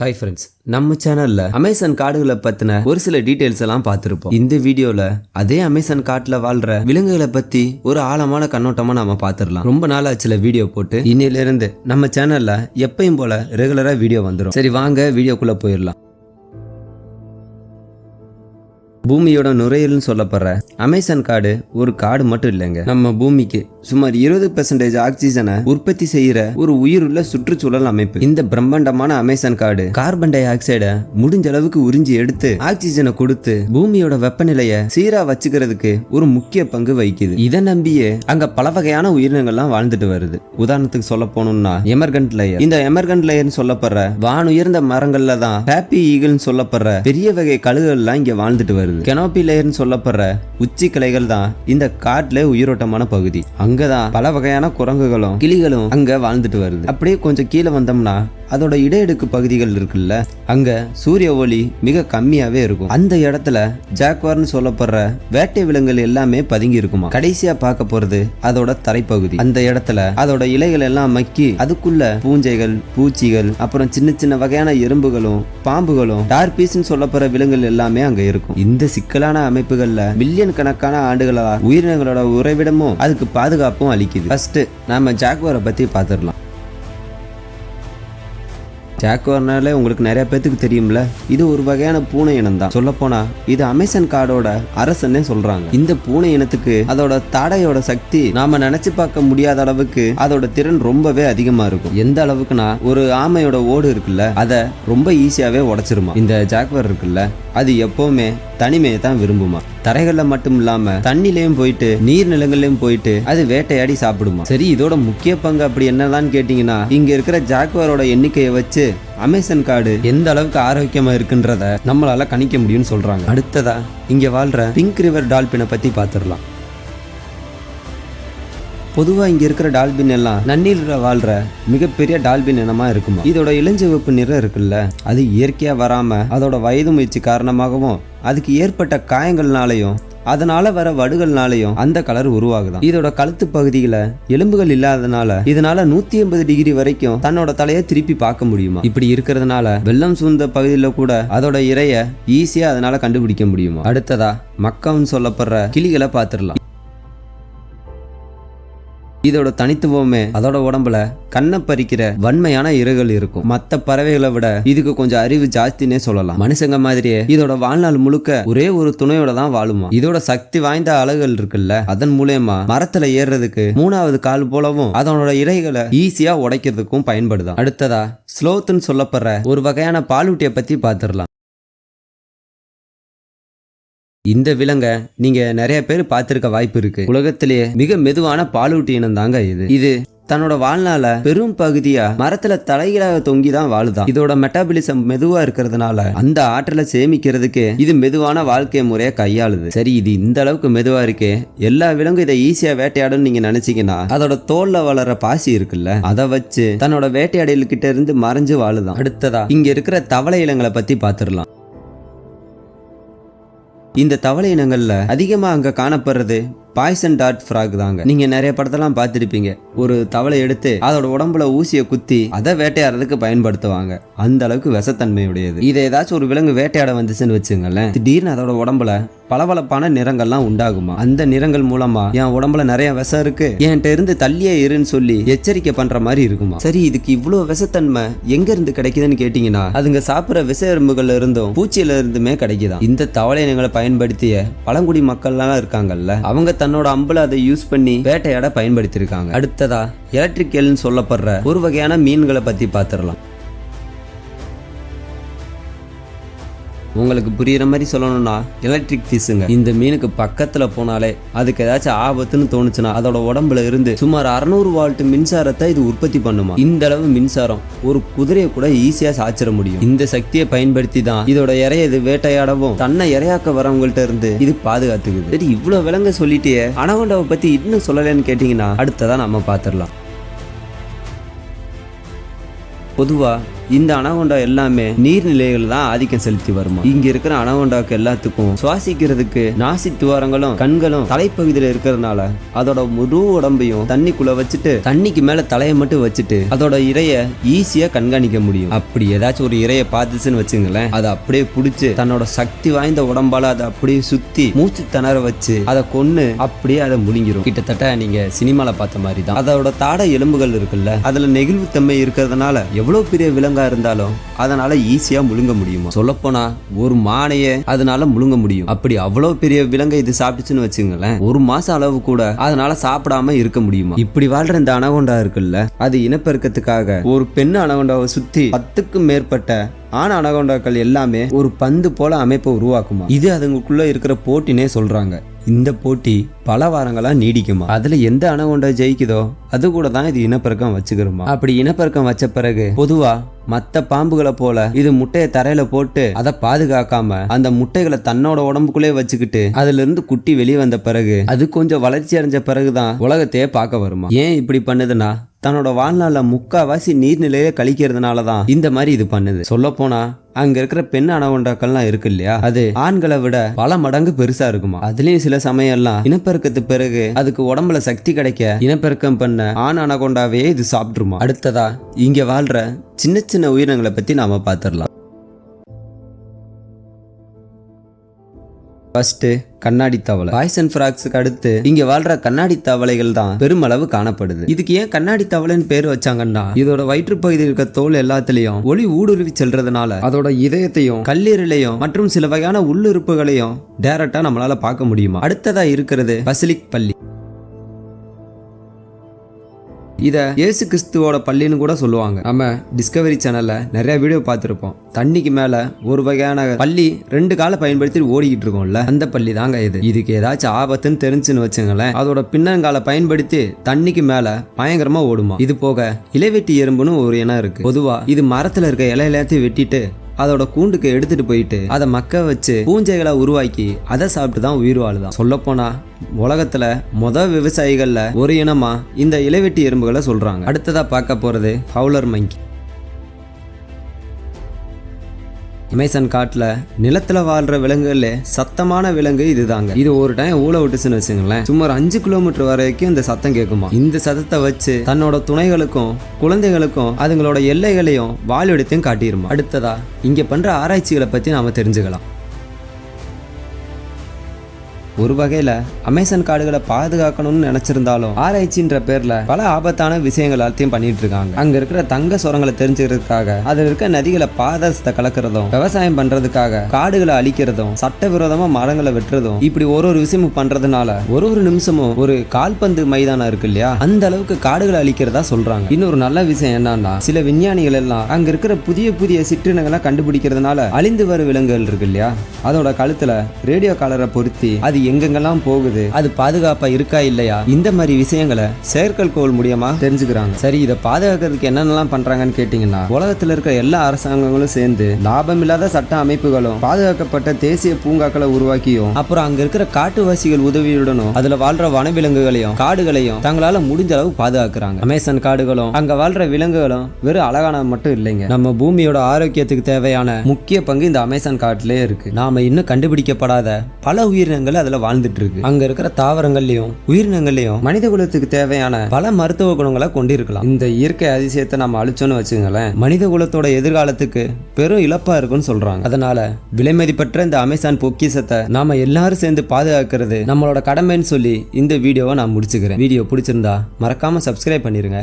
Hi friends நம்ம சேனல்ல Amazon காடுகளை பத்தின ஒரு சில டீடைல்ஸ் எல்லாம் பார்த்துருப்போம். இந்த வீடியோல அதே அமேசான் காட்டுல வாழ்ற விலங்குகளை பத்தி ஒரு ஆழமான கண்ணோட்டமா நாம பார்த்துடலாம். ரொம்ப நாள் ஆச்சுல வீடியோ போட்டு இன்னையில இருந்து நம்ம சேனல்ல எப்பயும் போல ரெகுலரா வீடியோ வந்துடும் சரி வாங்க வீடியோக்குள்ள போயிடலாம். பூமியோட நுரையீரல்னு சொல்லப்படுற அமேசான் காடு ஒரு காடு மட்டும் இல்லைங்க. நம்ம பூமிக்கு சுமார் இருபது பெர்சன்டேஜ் ஆக்சிஜனை உற்பத்தி செய்யற ஒரு உயிருள்ள சுற்றுச்சூழல் அமைப்பு. இந்த பிரம்மாண்டமான அமேசான் காடு கார்பன் டை ஆக்சைடை முடிஞ்ச அளவுக்கு உறிஞ்சி எடுத்து ஆக்சிஜனை கொடுத்து பூமியோட வெப்பநிலைய சீரா வச்சுக்கிறதுக்கு ஒரு முக்கிய பங்கு வகிக்குது. இதை நம்பியே அங்க பல வகையான உயிரினங்கள்லாம் வாழ்ந்துட்டு வருது. உதாரணத்துக்கு சொல்ல போனோம்னா எமர்கண்ட் லேயர் இந்த எமர்கண்ட் லேயர்னு சொல்லப்படுற வானுயர்ந்த மரங்கள்ல தான் ஹாப்பி ஈகிள்னு சொல்லப்படுற பெரிய வகை கழுகுகள்லாம் இங்க வாழ்ந்துட்டு வருது. கெனோபி லேயர்னு சொல்லப்படுற உச்சி கிளைகள் தான் இந்த காட்டுல உயிரோட்டமான பகுதி. அங்கதான் பல வகையான குரங்குகளும் கிளிகளும் அங்க வாழ்ந்துட்டு வருது. அப்படியே கொஞ்சம் கீழே வந்தோம்னா அதோட இடையடுக்கு பகுதிகள் இருக்குல்ல அங்க சூரிய ஒளி மிக கம்மியாவே இருக்கும். அந்த இடத்துல ஜாக்வார்னு சொல்லப்படுற வேட்டை விலங்குகள் எல்லாமே பதுங்கி இருக்குமா? கடைசியா பார்க்க போறது அதோட தரைப்பகுதி. அந்த இடத்துல அதோட இலைகள் எல்லாம் மக்கி அதுக்குள்ள பூஞ்சைகள் பூச்சிகள் அப்புறம் சின்ன சின்ன வகையான எறும்புகளும் பாம்புகளும் டார்பீஸ்னு சொல்லப்படுற விலங்குகள் எல்லாமே அங்க இருக்கும். இந்த சிக்கலான அமைப்புகள்ல மில்லியன் கணக்கான ஆண்டுகளா உயிரினங்களோட உறைவிடமும் அதுக்கு பாதுகாப்பும் அளிக்குது. ஃபர்ஸ்ட் நாம ஜாக்வாரை பற்றி பார்த்துடலாம் ஜாக்வார்னாலே உங்களுக்கு நிறைய பேத்துக்கு தெரியும்ல? இது ஒரு வகையான பூனை இனம் தான் சொல்லப்போனா இது அமேசான் காடோட அரசன்னே சொல்றாங்க. இந்த பூனை இனத்துக்கு அதோட தாடையோட சக்தி நாம நினைச்சு பார்க்க முடியாத அளவுக்கு அதோட திறன் ரொம்பவே அதிகமா இருக்கும். எந்த அளவுக்குனா ஒரு ஆமையோட ஓடு இருக்குல்ல அதை ரொம்ப ஈஸியாவே உடைச்சிருமா. இந்த ஜாக்வார் இருக்குல்ல அது எப்பவுமே தனிமையை தான் விரும்புமா? தரைகள்ல மட்டும் இல்லாம தண்ணிலையும் போயிட்டு நீர் நிலங்கள்லயும் போயிட்டு அது வேட்டையாடி சாப்பிடுமா? சரி இதோட முக்கிய பங்கு அப்படி என்னதான் கேட்டீங்கன்னா இங்க இருக்கிற ஜாக்குவாரோட எண்ணிக்கையை வச்சு அமேசன் காடு எந்த அளவுக்கு ஆரோக்கியமா இருக்குன்றத நம்மளால கணிக்க முடியும்னு சொல்றாங்க. அடுத்ததா இங்க வாழ்ற பிங்க் ரிவர் டால்பினை பத்தி பாத்துடலாம் பொதுவாக இங்கே இருக்கிற டால்பின் எல்லாம் நன்னீரில் வாழ்ற மிகப்பெரிய டால்பின் இனமாக இருக்குமா? இதோட இளஞ்சிவப்பு நிறம் இருக்குல்ல அது இயற்கையாக வராமல் அதோட வயது முயற்சி காரணமாகவும் அதுக்கு ஏற்பட்ட காயங்கள்னாலையும் அதனால வர வடுகள்னாலையும் அந்த கலர் உருவாகுதான். இதோட கழுத்து பகுதியில எலும்புகள் இல்லாதனால இதனால நூத்தி எண்பது டிகிரி வரைக்கும் தன்னோட தலையை திருப்பி பார்க்க முடியுமா? இப்படி இருக்கிறதுனால வெள்ளம் சூழ்ந்த பகுதியில கூட அதோட இறைய ஈஸியா அதனால கண்டுபிடிக்க முடியுமா? அடுத்ததா மக்கம்னு சொல்லப்படுற கிளிகளை பார்த்துடலாம். இதோட தனித்துவமே அதோட உடம்புல கண்ணை பறிக்கிற வன்மையான இறகுகள் இருக்கும். மத்த பறவைகளை விட இதுக்கு கொஞ்சம் அறிவு ஜாஸ்தினே சொல்லலாம். மனுஷங்க மாதிரியே இதோட வாழ்நாள் முழுக்க ஒரே ஒரு துணையோட தான் வாழுமா? இதோட சக்தி வாய்ந்த அலகுகள் இருக்குல்ல அதன் மூலயமா மரத்துல ஏறுறதுக்கு மூணாவது கால் போலவும் அதனோட இலைகளை ஈஸியா உடைக்கிறதுக்கும் பயன்படுதான். அடுத்ததா ஸ்லோத்துன்னு சொல்லப்படுற ஒரு வகையான பாலூட்டியை பத்தி பார்த்துடலாம் இந்த விலங்கை நீங்க நிறைய பேர் பார்த்திருக்க வாய்ப்பு இருக்கு. உலகத்திலேயே மிக மெதுவான பாலூட்டி இனம் தாங்க இது. இது தன்னோட வாழ்நாள பெரும் பகுதியா மரத்துல தலைகீழாக தொங்கி தான் வாழுதான். இதோட மெட்டாபிலிசம் மெதுவா இருக்கிறதுனால அந்த ஆற்றலை சேமிக்கிறதுக்கு இது மெதுவான வாழ்க்கை முறையை கையாளுது. சரி இது இந்த அளவுக்கு மெதுவா இருக்கே. எல்லா விலங்கும் இதை ஈஸியா வேட்டையாடும் நீங்க நினைச்சீங்கன்னா அதோட தோல்ல வளர பாசி இருக்குல்ல அதை வச்சு தன்னோட வேட்டையாடல் கிட்ட இருந்து மறைஞ்சு வாழுதான். அடுத்ததா இங்க இருக்கிற தவளை இனங்களை பத்தி பாத்துடலாம் இந்த தவளை இனங்களில் அதிகமாக அங்கே காணப்படுறது பாய்சன் டாட் ஃப்ராக் தாங்க. நீங்க நிறைய படத்தெல்லாம் பார்த்துருப்பீங்க. ஒரு தவளை எடுத்து அதோட உடம்புல ஊசியை குத்தி அதை வேட்டையாடுறதுக்கு பயன்படுத்துவாங்க. அந்த அளவுக்கு விஷத்தன்மையுடையது இதை ஏதாச்சும் ஒரு விலங்கு வேட்டையாட வந்துச்சுன்னு வச்சுங்களேன் திடீர்னு அதோட உடம்புல பளபளப்பான நிறங்கள்லாம் உண்டாகுமா? அந்த நிறங்கள் மூலமா என் உடம்புல நிறைய விஷம் இருக்கு. என்கிட்ட இருந்து தள்ளியே இருன்னு சொல்லி எச்சரிக்கை பண்ற மாதிரி இருக்குமா? சரி இதுக்கு இவ்வளவு விஷத்தன்மை எங்க இருந்து கிடைக்குதுன்னு கேட்டீங்கன்னா அதுங்க சாப்பிடுற விஷ எறும்புகள்ல இருந்தும் பூச்சியில இருந்துமே கிடைக்குதான். இந்த தவளை பயன்படுத்திய பழங்குடி மக்கள்லாம் இருக்காங்கல்ல அவங்க தன்னோட அம்புல அதை யூஸ் பண்ணி வேட்டையாட பயன்படுத்தியிருக்காங்க. அடுத்ததா எலக்ட்ரிக்கல்னு சொல்லப்படுற ஒரு வகையான மீன்களை பத்தி பார்த்துடலாம். உங்களுக்கு புரியுற மாதிரி சொல்லணும்னா எலக்ட்ரிக் ஃபிஷ்ஷுங்க இந்த மீனுக்கு பக்கத்துல போனாலே அதுக்கு ஏதாச்சும் ஆபத்துன்னு தோணுச்சுன்னா அதோட உடம்புல இருந்து சுமார் அறுநூறு வால்ட் மின்சாரத்தை இது உற்பத்தி பண்ணுமா? இந்த அளவு மின்சாரம் ஒரு குதிரையை கூட ஈஸியா சாச்சிட முடியும். இந்த சக்தியை பயன்படுத்தி தான் இதோட இறைய இது வேட்டையாடவும் தன்னை இறையாக்க வரவங்கள்ட்ட இருந்து இது பாதுகாத்துக்குது. சரி இவ்வளவு விலங்க சொல்லிட்டே அனகொண்டாவை பத்தி இன்னும் சொல்லலைன்னு கேட்டீங்கன்னா அடுத்ததான் நம்ம பார்த்துடலாம் பொதுவா இந்த அனகொண்டா எல்லாமே நீர்நிலைகள் தான் ஆதிக்கம் செலுத்தி வருமா? இங்க இருக்கிற அனகொண்டாக்கு எல்லாத்துக்கும் சுவாசிக்கிறதுக்கு நாசி துவாரங்களும் கண்களும் தலைப்பகுதியில இருக்கிறதுனால அதோட முழு உடம்பையும் தண்ணிக்குள்ள வச்சுட்டு தண்ணிக்கு மேல தலையை மட்டும் வச்சுட்டு அதோட இறைய ஈஸியா கண்காணிக்க முடியும். அப்படி ஏதாச்சும் ஒரு இறைய பார்த்துச்சுன்னு வச்சுங்களேன் அதை அப்படியே பிடிச்சு தன்னோட சக்தி வாய்ந்த உடம்பால அதை அப்படியே சுத்தி மூச்சு திணற வச்சு அதை கொன்னு அப்படியே அதை முழுங்கிரும். கிட்டத்தட்ட நீங்க சினிமால பார்த்த மாதிரி தான் அதோட தாட எலும்புகள் இருக்குல்ல அதுல நெகிழ்வுத்தன்மை இருக்கிறதுனால எவ்வளவு பெரிய விலங்கு இருந்தாலும் அதனால ஈஸியா முழுங்க முடியுமா? சொல்லப்போனா ஒரு மானையே அதனால முழுங்க முடியும். அப்படி அவ்வளவு பெரிய விலங்கை இது சாப்பிட்டுச்சுன்னு வச்சுங்களேன் ஒரு மாசம் அளவு கூட அதனால சாப்பிடாம இருக்க முடியுமா? இப்படி வாழ்ற இந்த அனகொண்டா இருக்குல்ல அது இனப்பெருக்கத்துக்காக ஒரு பெண் அனகொண்டாவை சுத்தி பத்துக்கும் மேற்பட்ட ஆன அனகொண்டாக்கள் எல்லாமே ஒரு பந்து போல அமைப்பை உருவாக்குமா? இது அதுங்களுக்குள்ள இருக்கிற போட்டினே சொல்றாங்க. இந்த போட்டி பல வாரங்களா நீடிக்குமா? அதுல எந்த அனகொண்டா ஜெயிக்குதோ அது கூட தான் இது இனப்பெருக்கம் வச்சுக்கிறோமா? அப்படி இனப்பெருக்கம் வச்ச பிறகு பொதுவா மத்த பாம்புகளை போல இது முட்டையை தரையில போட்டு அதை பாதுகாக்காம அந்த முட்டைகளை தன்னோட உடம்புக்குள்ளே வச்சுக்கிட்டு அதுல இருந்து குட்டி வெளியே வந்த பிறகு அது கொஞ்சம் வளர்ச்சி அடைஞ்ச பிறகுதான் உலகத்தையே பார்க்க வருமா? ஏன் இப்படி பண்ணுதுன்னா தன்னோட வாழ்நாளில் முக்காவாசி நீர்நிலையில கழிக்கிறதுனால தான் இந்த மாதிரி இது பண்ணுது. சொல்ல போனா அங்க இருக்கிற பெண் அணவண்டாக்கள்லாம் இருக்கு இல்லையா அது ஆண்களை விட பல மடங்கு பெருசா இருக்குமா? அதுலயும் சில சமயம்லாம் இனப்பெருக்கத்து பிறகு அதுக்கு உடம்புல சக்தி கிடைக்க இனப்பெருக்கம் பண்ண ஆண் அணகொண்டாவே இது சாப்பிட்டுருமா அடுத்ததா இங்க வாழ்ற சின்ன சின்ன உயிரினங்களை பத்தி நாம பாத்திரலாம். ஃபர்ஸ்ட் கண்ணாடி தவளை. பாய்சன் ஃப்ராக்ஸுக்கு அடுத்து இங்க வாழ்ற கண்ணாடி தவளைகள் தான் பெருமளவு காணப்படுது. இதுக்கு ஏன் கண்ணாடி தவளைன்னு பேர் வச்சாங்கன்னா இதோட வயிற்றுப்பகுதியில் இருக்க தோல் எல்லாத்திலையும் ஒளி ஊடுருவி செல்றதுனால அதோட இதயத்தையும் கல்லீரலையும் மற்றும் சில வகையான உள்ளுறுப்புகளையும் டைரக்டா நம்மளால பார்க்க முடியுமா? அடுத்ததா இருக்கிறது பசிலிக் பள்ளி. இதை இயேசு கிறிஸ்துவோட பள்ளின்னு கூட சொல்லுவாங்க. நம்ம டிஸ்கவரி சேனல்ல நிறைய வீடியோ பார்த்துருப்போம். தண்ணிக்கு மேல ஒரு வகையான பள்ளி ரெண்டு காலை பயன்படுத்தி ஓடிக்கிட்டு இருக்கோம்ல. அந்த பள்ளி தாங்க இது. இதுக்கு ஏதாச்சும் ஆபத்துன்னு தெரிஞ்சுன்னு வச்சுங்களேன். அதோட பின்னங்காலை பயன்படுத்தி தண்ணிக்கு மேல பயங்கரமா ஓடுமா. இது போக இலைவெட்டி எறும்புன்னு ஒரு இனம் இருக்கு. பொதுவா இது மரத்துல இருக்க இலையிலத்தையும் வெட்டிட்டு அதோட கூண்டுக்கு எடுத்துட்டு போயிட்டு அதை மக்க வச்சு பூஞ்சைகளை உருவாக்கி அதை சாப்பிட்டு தான் உயிர் வாழுதான். சொல்லப்போனா உலகத்துல மொத விவசாயிகள்ல ஒரு இனமா இந்த இலைவெட்டி எறும்புகளை சொல்றாங்க. அடுத்ததா பார்க்க போறது ஹவுலர் மங்கி. அமேசான் காட்டில் நிலத்தில் வாழ்ற விலங்குகளில் சத்தமான விலங்கு இதுதாங்க. இது ஒரு டைம் ஊழ விட்டுச்சுன்னு வச்சுங்களேன் சுமார் அஞ்சு கிலோமீட்டர் வரைக்கும் இந்த சத்தம் கேட்குமா? இந்த சத்தத்தை வச்சு தன்னோட துணைகளுக்கும் குழந்தைகளுக்கும் அதுங்களோட எல்லைகளையும் வாழ்விடத்தையும் காட்டிடுமா அடுத்ததா இங்கே பண்ணுற ஆராய்ச்சிகளை பற்றி நாம் தெரிஞ்சுக்கலாம். ஒரு வகையில அமேசான் காடுகளை பாதுகாக்கணும்னு நினைச்சிருந்தாலும் ஆராய்ச்சின்ற பேர்ல பல ஆபத்தான விஷயங்கள் எல்லாத்தையும் பண்ணிட்டு இருக்காங்க. அங்க இருக்கிற தங்க சுரங்களை தெரிஞ்சுக்கிறதுக்காக அதுல இருக்க நதிகளை பாதசத்தை கலக்கிறதும் விவசாயம் பண்றதுக்காக காடுகளை அழிக்கிறதும் சட்டவிரோதமா மரங்களை வெட்டுறதும் இப்படி ஒரு ஒரு விஷயமும் பண்றதுனால ஒரு ஒரு நிமிஷமும் ஒரு கால்பந்து மைதானம் இருக்கு இல்லையா? அந்த அளவுக்கு காடுகளை அழிக்கிறதா சொல்றாங்க. இன்னொரு நல்ல விஷயம் என்னன்னா சில விஞ்ஞானிகள் எல்லாம் அங்க இருக்கிற புதிய புதிய சிற்றினங்களை கண்டுபிடிக்கிறதுனால அழிந்து வரும் விலங்குகள் இருக்கு இல்லையா? அதோட கழுத்துல ரேடியோ காலரை பொருத்தி அது எங்கெங்கெல்லாம் போகுது? அது பாதுகாப்பா இருக்கா இல்லையா? இந்த மாதிரி விஷயங்களை செயற்கைக்கோள் மூலியமா தெரிஞ்சுக்கிறாங்க. சரி இதை பாதுகாக்கிறதுக்கு என்னென்னலாம் பண்றாங்கன்னு கேட்டீங்கன்னா உலகத்துல இருக்க எல்லா அரசாங்கங்களும் சேர்ந்து லாபம் இல்லாத சட்ட அமைப்புகளும் பாதுகாக்கப்பட்ட தேசிய பூங்காக்களை உருவாக்கியும் அப்புறம் அங்க இருக்கிற காட்டுவாசிகள் உதவியுடனும் அதுல வாழ்ற வனவிலங்குகளையும் காடுகளையும் தங்களால முடிஞ்ச அளவு பாதுகாக்கிறாங்க. அமேசான் காடுகளும் அங்க வாழ்ற விலங்குகளும் வெறும் அழகான மட்டும் இல்லைங்க. நம்ம பூமியோட ஆரோக்கியத்துக்கு தேவையான முக்கிய பங்கு இந்த அமேசான் காட்டிலே இருக்கு. நாம இன்னும் கண்டுபிடிக்கப்படாத பல உயிரினங்கள் அதுல வாழ்ந்துட்டு இருக்கு அங்க இருக்கிற தாவரங்கள்லயும் உயிரினங்கள்லயும் மனித குலத்துக்கு தேவையான பல மருத்துவ குணங்களை கொண்டிருக்கலாம். இந்த இயற்கை அதிசயத்தை நம்ம அழிச்சோன்னு வச்சுக்கோங்களேன் மனித குலத்தோட எதிர்காலத்துக்கு பெரும் இழப்பா இருக்கும்னு சொல்றாங்க. அதனால விலைமதிப்பற்ற இந்த அமேசான் பொக்கிஷத்தை நாம எல்லாரும் சேர்ந்து பாதுகாக்கிறது நம்மளோட கடமைன்னு சொல்லி இந்த வீடியோவை நான் முடிச்சுக்கிறேன். வீடியோ பிடிச்சிருந்தா மறக்காம சப்ஸ்கிரைப் பண்ணிருங்க.